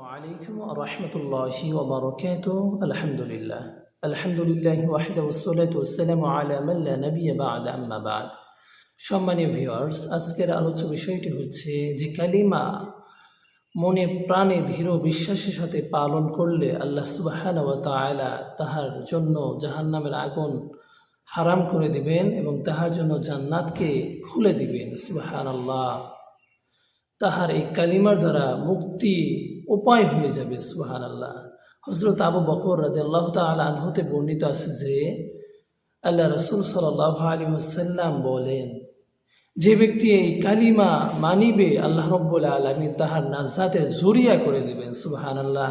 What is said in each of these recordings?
আলাইকুম রহমতুল্লাহি ওবরকাত আলহামদুলিল্লাহ আলহামদুলিল্লাহ ওয়াহিদা ওসলাত ওসালাম আলামাল্লা নবী বাদ আম্মা সম্মানীয় ভিউয়ার্স আজকের আলোচ্য বিষয়টি হচ্ছে যে কালিমা মনে প্রাণে দৃঢ় বিশ্বাসের সাথে পালন করলে আল্লাহ সুবাহান ওয়া তালা তাহার জন্য জাহান্নামের আগুন হারাম করে দিবেন এবং তাহার জন্য জান্নাতকে খুলে দিবেন। সুবাহান আল্লাহ তাহার এই কালিমার দ্বারা মুক্তি উপায় হয়ে যাবে সুহান আল্লাহ হজরত আবু বকর রাদে আল্লাহ তালা আনহতে বর্ণিত আছে যে, আল্লাহ রসুল সাল্লাহ আলী ওসাল্লাম বলেন, যে ব্যক্তি এই কালিমা মানিবে, আল্লাহ রব্বুল আলমী তাহার নাজাতে জরিয়া করে দেবেন সুবাহান আল্লাহ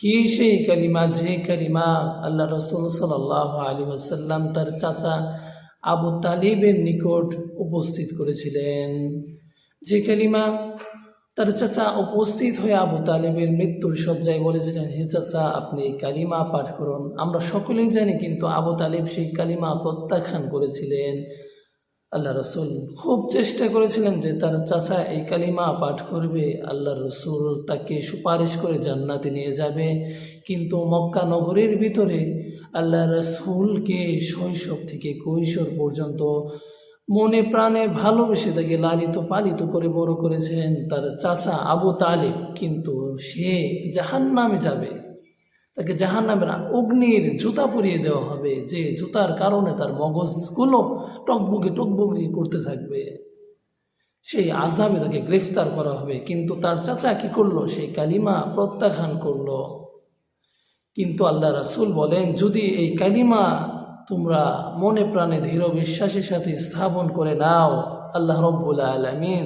কি সেই কালিমা? যে কালিমা আল্লাহ রসুল সাল্লাহ আলী ওসাল্লাম তার চাচা আবু তালিবের নিকট উপস্থিত করেছিলেন। যে কালিমা তার চাচা উপস্থিত হয়ে আবু তালেবের মৃত্যুর শয্যায় বলেছিলেন, হে চাচা, আপনি কালিমা পাঠ করুন। আমরা সকলেই জানি কিন্তু আবু তালেব সেই কালিমা প্রত্যাখ্যান করেছিলেন। আল্লাহ রসুল খুব চেষ্টা করেছিলেন যে তার চাচা এই কালিমা পাঠ করবে। আল্লাহ রসুল তাকে সুপারিশ করে জান্নাতে নিয়ে যাবে। কিন্তু মক্কা নগরীর ভিতরে আল্লাহ রসুলকে শৈশব থেকে কৈশোর পর্যন্ত মনে প্রাণে ভালোবেসে তাকে লালিত পালিত করে বড় করেছেন তার চাচা আবু তালেব। কিন্তু সে জাহান নামে যাবে। তাকে জাহান নামের অগ্নির জুতা পরিয়ে দেওয়া হবে। যে জুতার কারণে তার মগজগুলো টকবুকে টকবুকি করতে থাকবে। সেই আজাবে তাকে গ্রেফতার করা হবে। কিন্তু তার চাচা কি করল? সেই কালিমা প্রত্যাখ্যান করল। কিন্তু আল্লাহ রাসুল বলেন, যদি এই কালিমা তোমরা মনে প্রাণে ধীর বিশ্বাসের সাথে স্থাপন করে নাও। আল্লাহ রব্বুল আলমিন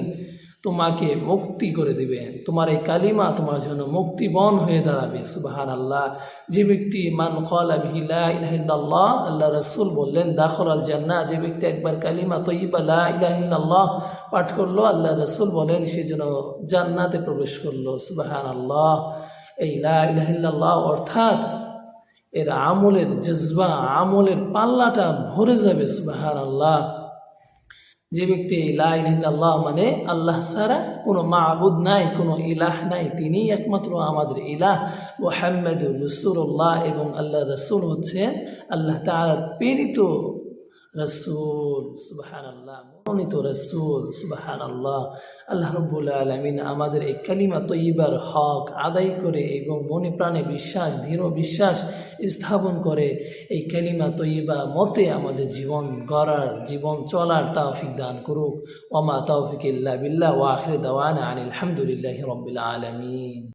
তোমাকে মুক্তি করে দিবেন। তোমার এই কালিমা তোমার জন্য মুক্তিবন হয়ে দাঁড়াবে। সুবাহান আল্লাহ যে ব্যক্তি মান খলা বিহিল্লাহ আল্লাহ রসুল বললেন দাখল আল জান্না যে ব্যক্তি একবার কালিমা তৈবা লা ইলাহিল্লাহ পাঠ করল আল্লাহ রসুল বলেন, সে যেন জান্নাতে প্রবেশ করল। সুবাহান আল্লাহ এই ইলাহিল্লাহ অর্থাৎ এর আমলের জজবা, আমলের পাল্লাটা ভরে যাবে সুবাহার আল্লাহ যে ব্যক্তি ইলাহ মানে আল্লাহ সারা কোনো মাহবুদ নাই, কোনো ইলাহ নাই তিনি একমাত্র আমাদের ইলাহ। ও ওহাম্মদ রসুল্লাহ এবং আল্লাহ রসুল হচ্ছেন আল্লাহ তার প্রেরিত রসুল সুবাহান আল্লাহ মনোনীত রসুল সুবাহান আল্লাহ আল্লাহ রব্বুল আলমিন আমাদের এই কালিমা তৈবার হক আদায় করে এবং মনে প্রাণে বিশ্বাস, দৃঢ় বিশ্বাস স্থাপন করে এই কালিমা তৈবা মতে আমাদের জীবন গড়ার, জীবন চলার তাওফিক দান করুক। ওমা তাওফিক ইল্লা বিল্লাহ ওয়াখির দাওয়ানা আনিল আলহামদুলিল্লাহ রবিল আলমিন।